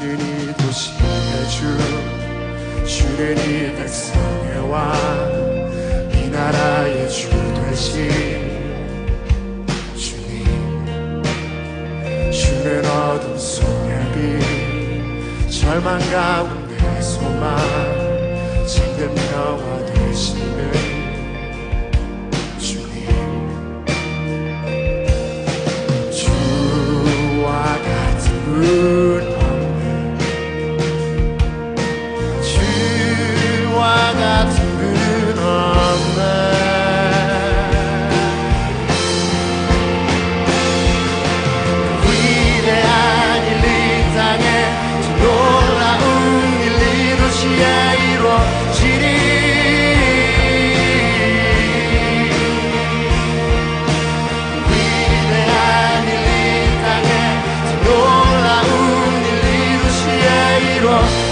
주는 이 도시의 주 주는 이 백성의 왕이 나라의 주 되신 주님. 주는 어둠 속의 빛 절망 가운데 소망. rock.